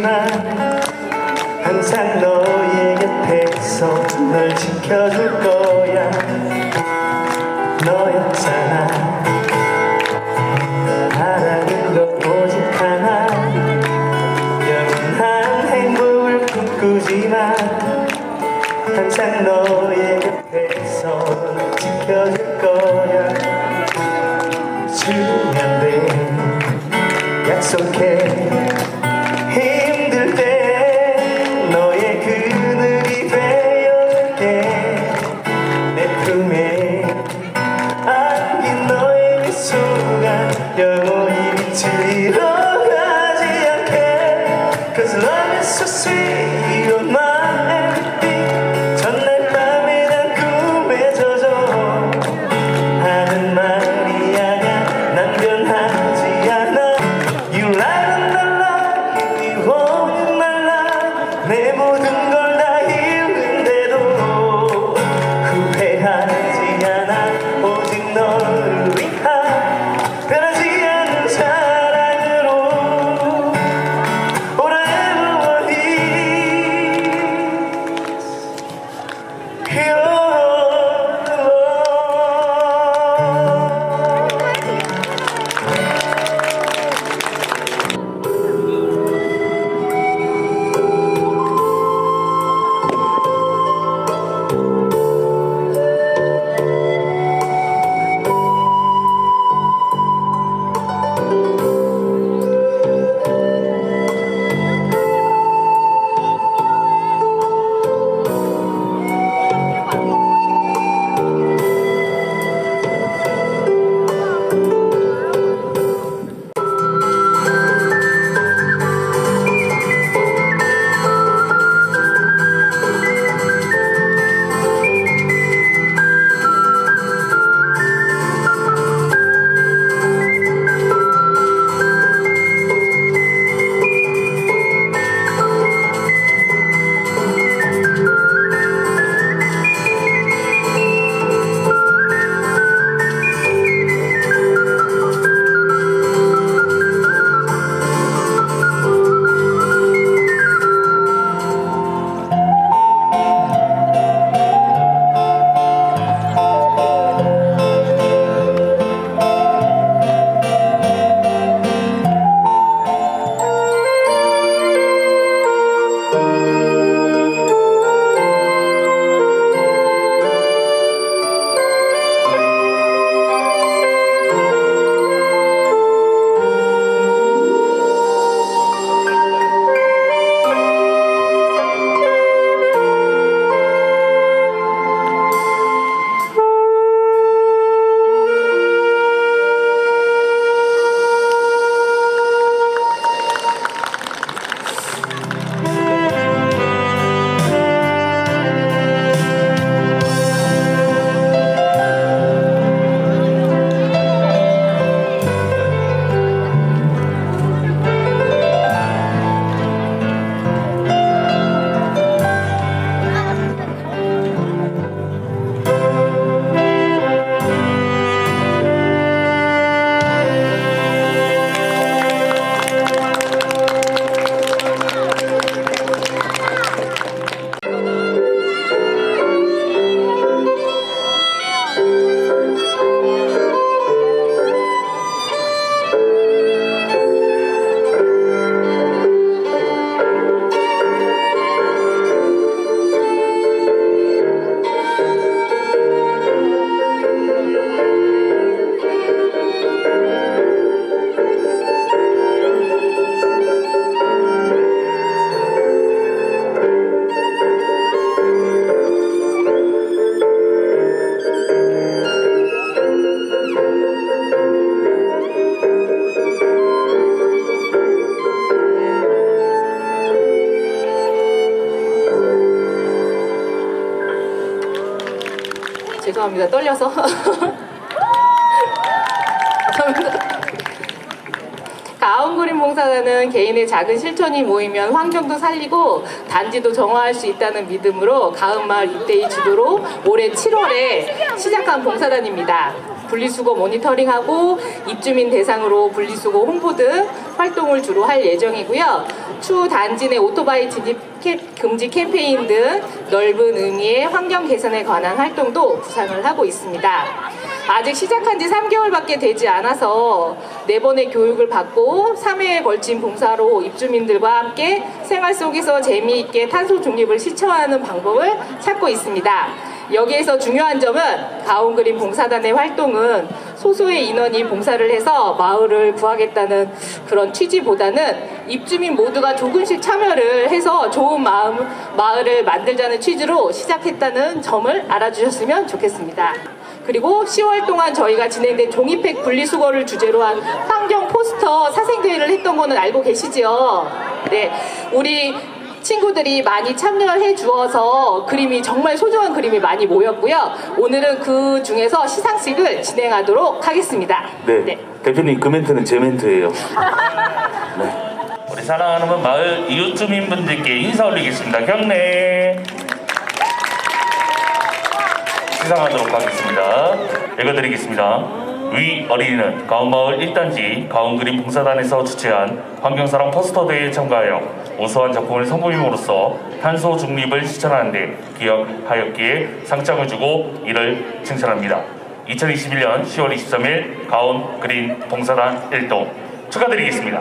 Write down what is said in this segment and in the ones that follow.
꿈꾸지만 항상 너의 곁에서 널 지켜줄 거야. 너였잖아 바라는 것 오직 하나. 영원한 행복을 꿈꾸지만 항상 너의 곁에서 널 지켜줄 거야. 주면 돼 약속해 so sweet You're my 죄송합니다. 떨려서. 몽 환경봉사단은 개인의 작은 실천이 모이면 환경도 살리고 단지도 정화할 수 있다는 믿음으로 가은마을 입대의 주도로 올해 7월에 시작한 봉사단입니다. 분리수거 모니터링하고 입주민 대상으로 분리수거 홍보 등 활동을 주로 할 예정이고요. 추후 단지 내 오토바이 진입 캐- 금지 캠페인 등 넓은 의미의 환경 개선에 관한 활동도 구상을 하고 있습니다. 아직 시작한 지 3개월밖에 되지 않아서 네 번의 교육을 받고 3회에 걸친 봉사로 입주민들과 함께 생활 속에서 재미있게 탄소 중립을 실천하는 방법을 찾고 있습니다. 여기에서 중요한 점은 가온그린 봉사단의 활동은 소수의 인원이 봉사를 해서 마을을 구하겠다는 그런 취지보다는 입주민 모두가 조금씩 참여를 해서 좋은 마음, 마을을 만들자는 취지로 시작했다는 점을 알아주셨으면 좋겠습니다. 그리고 10월 동안 저희가 진행된 종이팩 분리수거를 주제로 한 환경 포스터 사생대회를 했던 거는 알고 계시죠? 네. 우리 친구들이 많이 참여해 주어서 그림이 정말 소중한 그림이 많이 모였고요. 오늘은 그 중에서 시상식을 진행하도록 하겠습니다. 네. 대표님 그 멘트는 제 멘트예요. 우리 사랑하는 마을 이웃 주민분들께 인사 올리겠습니다. 경례. 시상하도록 하겠습니다. 읽어드리겠습니다. 위 어린이는 가온마을 1단지 가온그린 봉사단에서 주최한 환경사랑 포스터 대회에 참가하여 우수한 작품을 선보임으로써 탄소 중립을 실천하는 데 기여하였기에 상장을 주고 이를 칭찬합니다. 2021년 10월 23일 가온 그린 봉사단 1동 축하드리겠습니다.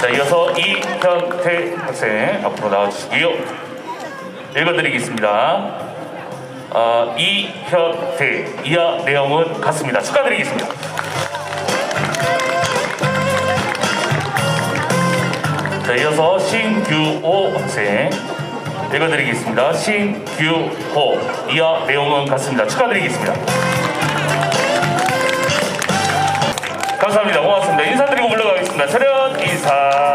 자, 이어서 이현태 학생 앞으로 나와주시고요. 읽어드리겠습니다. 어, 이현태 이하 내용은 같습니다. 축하드리겠습니다. 이어서 신규호 학생 읽어드리겠습니다. 신규호 이하 내용은 같습니다. 축하드리겠습니다. 감사합니다. 고맙습니다. 인사드리고 물러가겠습니다. 차렷 인사.